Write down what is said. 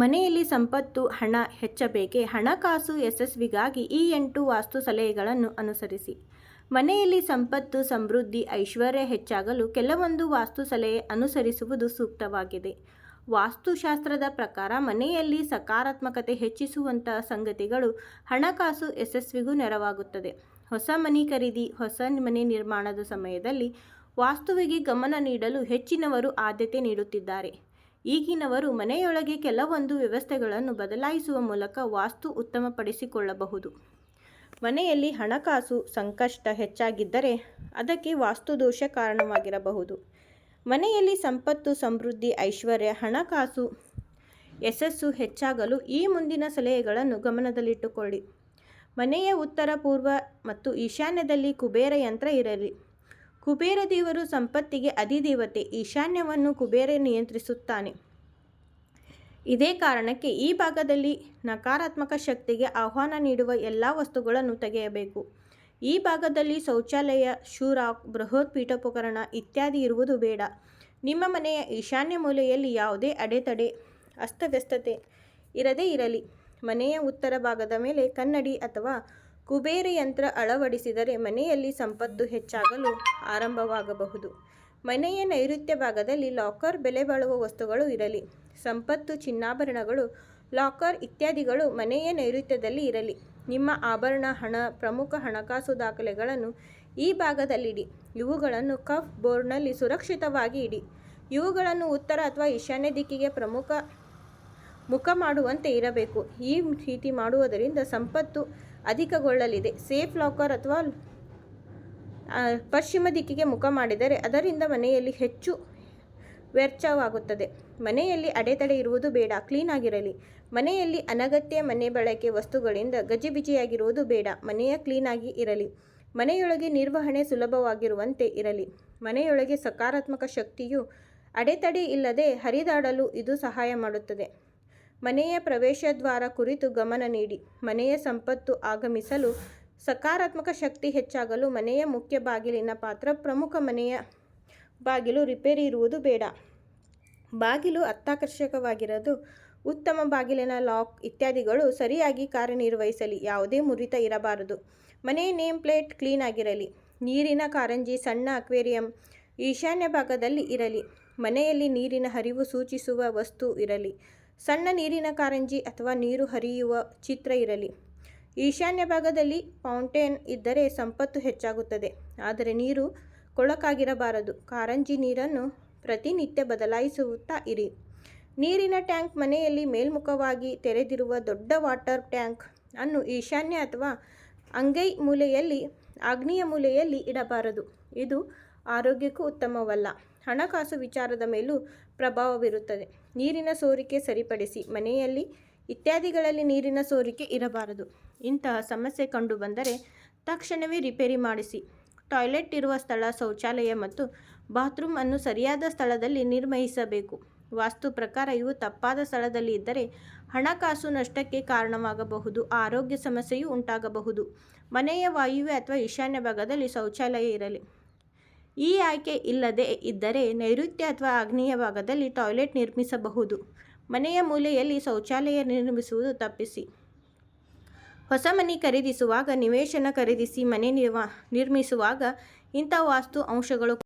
ಮನೆಯಲ್ಲಿ ಸಂಪತ್ತು, ಹಣ ಹೆಚ್ಚಬೇಕೆ, ಹಣಕಾಸು ಯಶಸ್ವಿಗಾಗಿ ಈ ಎಂಟು ವಾಸ್ತು ಸಲಹೆಗಳನ್ನು ಅನುಸರಿಸಿ. ಮನೆಯಲ್ಲಿ ಸಂಪತ್ತು, ಸಮೃದ್ಧಿ, ಐಶ್ವರ್ಯ ಹೆಚ್ಚಾಗಲು ಕೆಲವೊಂದು ವಾಸ್ತು ಸಲಹೆ ಅನುಸರಿಸುವುದು ಸೂಕ್ತವಾಗಿದೆ. ವಾಸ್ತುಶಾಸ್ತ್ರದ ಪ್ರಕಾರ ಮನೆಯಲ್ಲಿ ಸಕಾರಾತ್ಮಕತೆ ಹೆಚ್ಚಿಸುವಂತಹ ಸಂಗತಿಗಳು ಹಣಕಾಸು ಯಶಸ್ವಿಗೂ ನೆರವಾಗುತ್ತದೆ. ಹೊಸ ಮನೆ ಖರೀದಿ, ಹೊಸ ಮನೆ ನಿರ್ಮಾಣದ ಸಮಯದಲ್ಲಿ ವಾಸ್ತುವಿಗೆ ಗಮನ ನೀಡಲು ಹೆಚ್ಚಿನವರು ಆದ್ಯತೆ ನೀಡುತ್ತಿದ್ದಾರೆ. ಈಗಿನವರು ಮನೆಯೊಳಗೆ ಕೆಲವೊಂದು ವ್ಯವಸ್ಥೆಗಳನ್ನು ಬದಲಾಯಿಸುವ ಮೂಲಕ ವಾಸ್ತು ಉತ್ತಮಪಡಿಸಿಕೊಳ್ಳಬಹುದು. ಮನೆಯಲ್ಲಿ ಹಣಕಾಸು ಸಂಕಷ್ಟ ಹೆಚ್ಚಾಗಿದ್ದರೆ ಅದಕ್ಕೆ ವಾಸ್ತುದೋಷ ಕಾರಣವಾಗಿರಬಹುದು. ಮನೆಯಲ್ಲಿ ಸಂಪತ್ತು, ಸಮೃದ್ಧಿ, ಐಶ್ವರ್ಯ, ಹಣಕಾಸು, ಯಶಸ್ಸು ಹೆಚ್ಚಾಗಲು ಈ ಮುಂದಿನ ಸಲಹೆಗಳನ್ನು ಗಮನದಲ್ಲಿಟ್ಟುಕೊಳ್ಳಿ. ಮನೆಯ ಉತ್ತರ, ಪೂರ್ವ ಮತ್ತು ಈಶಾನ್ಯದಲ್ಲಿ ಕುಬೇರ ಯಂತ್ರ ಇರಲಿ. ಕುಬೇರ ದೇವರು ಸಂಪತ್ತಿಗೆ ಅಧಿದೇವತೆ ಈಶಾನ್ಯವನ್ನು ಕುಬೇರ ನಿಯಂತ್ರಿಸುತ್ತಾನೆ. ಇದೇ ಕಾರಣಕ್ಕೆ ಈ ಭಾಗದಲ್ಲಿ ನಕಾರಾತ್ಮಕ ಶಕ್ತಿಗೆ ಆಹ್ವಾನ ನೀಡುವ ಎಲ್ಲ ವಸ್ತುಗಳನ್ನು ತೆಗೆಯಬೇಕು. ಈ ಭಾಗದಲ್ಲಿ ಶೌಚಾಲಯ ಶೂರಾಕ್ ಬೃಹತ್ ಪೀಠೋಪಕರಣ ಇತ್ಯಾದಿ ಇರುವುದು ಬೇಡ. ನಿಮ್ಮ ಮನೆಯ ಈಶಾನ್ಯ ಮೂಲೆಯಲ್ಲಿ ಯಾವುದೇ ಅಡೆತಡೆ, ಅಸ್ತವ್ಯಸ್ತತೆ ಇರದೇ ಇರಲಿ. ಮನೆಯ ಉತ್ತರ ಭಾಗದ ಮೇಲೆ ಕನ್ನಡಿ ಅಥವಾ ಕುಬೇರ ಯಂತ್ರ ಅಳವಡಿಸಿದರೆ ಮನೆಯಲ್ಲಿ ಸಂಪತ್ತು ಹೆಚ್ಚಾಗಲು ಆರಂಭವಾಗಬಹುದು. ಮನೆಯ ನೈಋತ್ಯ ಭಾಗದಲ್ಲಿ ಲಾಕರ್ ಬೆಲೆ ಬಾಳುವ ವಸ್ತುಗಳು ಇರಲಿ, ಸಂಪತ್ತು ಚಿನ್ನಾಭರಣಗಳು, ಲಾಕರ್ ಇತ್ಯಾದಿಗಳು ಮನೆಯ ನೈಋತ್ಯದಲ್ಲಿ ಇರಲಿ. ನಿಮ್ಮ ಆಭರಣ, ಹಣ, ಪ್ರಮುಖ ಹಣಕಾಸು ದಾಖಲೆಗಳನ್ನು ಈ ಭಾಗದಲ್ಲಿಡಿ. ಇವುಗಳನ್ನು ಕಫ್ ಬೋರ್ಡ್ನಲ್ಲಿ ಸುರಕ್ಷಿತವಾಗಿ ಇಡಿ. ಇವುಗಳನ್ನು ಉತ್ತರ ಅಥವಾ ಈಶಾನ್ಯ ದಿಕ್ಕಿಗೆ ಪ್ರಮುಖ ಮುಖ ಮಾಡುವಂತೆ ಇರಬೇಕು. ಈ ರೀತಿ ಮಾಡುವುದರಿಂದ ಸಂಪತ್ತು ಅಧಿಕಗೊಳ್ಳಲಿದೆ. ಸೇಫ್ ಲಾಕರ್ ಅಥವಾ ಪಶ್ಚಿಮ ದಿಕ್ಕಿಗೆ ಮುಖ ಮಾಡಿದರೆ ಅದರಿಂದ ಮನೆಯಲ್ಲಿ ಹೆಚ್ಚು ವ್ಯರ್ಥವಾಗುತ್ತದೆ ಮನೆಯಲ್ಲಿ ಅಡೆತಡೆ ಇರುವುದು ಬೇಡ, ಕ್ಲೀನ್ ಆಗಿರಲಿ. ಮನೆಯಲ್ಲಿ ಅನಗತ್ಯ ಮನೆ ಬಳಕೆ ವಸ್ತುಗಳಿಂದ ಗಜಿಬಿಜಿಯಾಗಿರುವುದು ಬೇಡ, ಮನೆಯ ಕ್ಲೀನಾಗಿ ಇರಲಿ. ಮನೆಯೊಳಗೆ ನಿರ್ವಹಣೆ ಸುಲಭವಾಗಿರುವಂತೆ ಇರಲಿ. ಮನೆಯೊಳಗೆ ಸಕಾರಾತ್ಮಕ ಶಕ್ತಿಯು ಅಡೆತಡೆ ಇಲ್ಲದೆ ಹರಿದಾಡಲು ಇದು ಸಹಾಯ ಮಾಡುತ್ತದೆ. ಮನೆಯ ಪ್ರವೇಶ ದ್ವಾರ ಕುರಿತು ಗಮನ ನೀಡಿ. ಮನೆಯ ಸಂಪತ್ತು ಆಗಮಿಸಲು ಸಕಾರಾತ್ಮಕ ಶಕ್ತಿ ಹೆಚ್ಚಾಗಲು ಮನೆಯ ಮುಖ್ಯ ಬಾಗಿಲಿನ ಪಾತ್ರ ಪ್ರಮುಖ ಮನೆಯ ಬಾಗಿಲು ರಿಪೇರಿ ಇರುವುದು ಬೇಡ. ಬಾಗಿಲು ಅತ್ಯಾಕರ್ಷಕವಾಗಿರೋದು. ಉತ್ತಮ ಬಾಗಿಲಿನ ಲಾಕ್ ಇತ್ಯಾದಿಗಳು ಸರಿಯಾಗಿ ಕಾರ್ಯನಿರ್ವಹಿಸಲಿ. ಯಾವುದೇ ಮುರಿತ ಇರಬಾರದು. ಮನೆಯ ನೇಮ್ ಪ್ಲೇಟ್ ಕ್ಲೀನ್ ಆಗಿರಲಿ. ನೀರಿನ ಕಾರಂಜಿ ಸಣ್ಣ ಅಕ್ವೇರಿಯಂ ಈಶಾನ್ಯ ಭಾಗದಲ್ಲಿ ಇರಲಿ. ಮನೆಯಲ್ಲಿ ನೀರಿನ ಹರಿವು ಸೂಚಿಸುವ ವಸ್ತು ಇರಲಿ. ಸಣ್ಣ ನೀರಿನ ಕಾರಂಜಿ ಅಥವಾ ನೀರು ಹರಿಯುವ ಚಿತ್ರ ಇರಲಿ. ಈಶಾನ್ಯ ಭಾಗದಲ್ಲಿ ಫೌಂಟೇನ್ ಇದ್ದರೆ ಸಂಪತ್ತು ಹೆಚ್ಚಾಗುತ್ತದೆ. ಆದರೆ ನೀರು ಕೊಳಕಾಗಿರಬಾರದು. ಕಾರಂಜಿ ನೀರನ್ನು ಪ್ರತಿನಿತ್ಯ ಬದಲಾಯಿಸುತ್ತಾ ಇರಿ. ನೀರಿನ ಟ್ಯಾಂಕ್ ಮನೆಯಲ್ಲಿ ಮೇಲ್ಮುಖವಾಗಿ ತೆರೆದಿರುವ ದೊಡ್ಡ ವಾಟರ್ ಟ್ಯಾಂಕ್ ಅನ್ನು ಈಶಾನ್ಯ ಅಥವಾ ಅಂಗೈ ಮೂಲೆಯಲ್ಲಿ, ಆಗ್ನೇಯ ಮೂಲೆಯಲ್ಲಿ ಇಡಬಾರದು. ಇದು ಆರೋಗ್ಯಕ್ಕೂ ಉತ್ತಮವಲ್ಲ. ಹಣಕಾಸು ವಿಚಾರದ ಮೇಲೂ ಪ್ರಭಾವ ಬೀರುತ್ತದೆ ನೀರಿನ ಸೋರಿಕೆ ಸರಿಪಡಿಸಿ ಮನೆಯಲ್ಲಿ ಇತ್ಯಾದಿಗಳಲ್ಲಿ ನೀರಿನ ಸೋರಿಕೆ ಇರಬಾರದು. ಇಂತಹ ಸಮಸ್ಯೆ ಕಂಡುಬಂದರೆ ತಕ್ಷಣವೇ ರಿಪೇರಿ ಮಾಡಿಸಿ. ಟಾಯ್ಲೆಟ್ ಇರುವ ಸ್ಥಳ, ಶೌಚಾಲಯ ಮತ್ತು ಬಾತ್ರೂಮ್ ಅನ್ನು ಸರಿಯಾದ ಸ್ಥಳದಲ್ಲಿ ನಿರ್ಮಹಿಸಬೇಕು ವಾಸ್ತು ಪ್ರಕಾರ ಇವು ತಪ್ಪಾದ ಸ್ಥಳದಲ್ಲಿ ಇದ್ದರೆ ಹಣಕಾಸು ನಷ್ಟಕ್ಕೆ ಕಾರಣವಾಗಬಹುದು, ಆರೋಗ್ಯ ಸಮಸ್ಯೆಯೂ ಉಂಟಾಗಬಹುದು. ಮನೆಯ ವಾಯುವೆ ಅಥವಾ ಈಶಾನ್ಯ ಭಾಗದಲ್ಲಿ ಶೌಚಾಲಯ ಇರಲಿ. ಈ ಆಯ್ಕೆ ಇಲ್ಲದೆ ಇದ್ದರೆ ನೈಋತ್ಯ ಅಥವಾ ಆಗ್ನೇಯ ಭಾಗದಲ್ಲಿ ಟಾಯ್ಲೆಟ್ ನಿರ್ಮಿಸಬಹುದು. ಮನೆಯ ಮೂಲೆಯಲ್ಲಿ ಶೌಚಾಲಯ ನಿರ್ಮಿಸುವುದು ತಪ್ಪಿಸಿ. ಹೊಸ ಮನೆ ಖರೀದಿಸುವಾಗ, ನಿವೇಶನ ಖರೀದಿಸಿ ಮನೆ ನಿರ್ವ, ನಿರ್ಮಿಸುವಾಗ ಇಂಥ ವಾಸ್ತು ಅಂಶಗಳು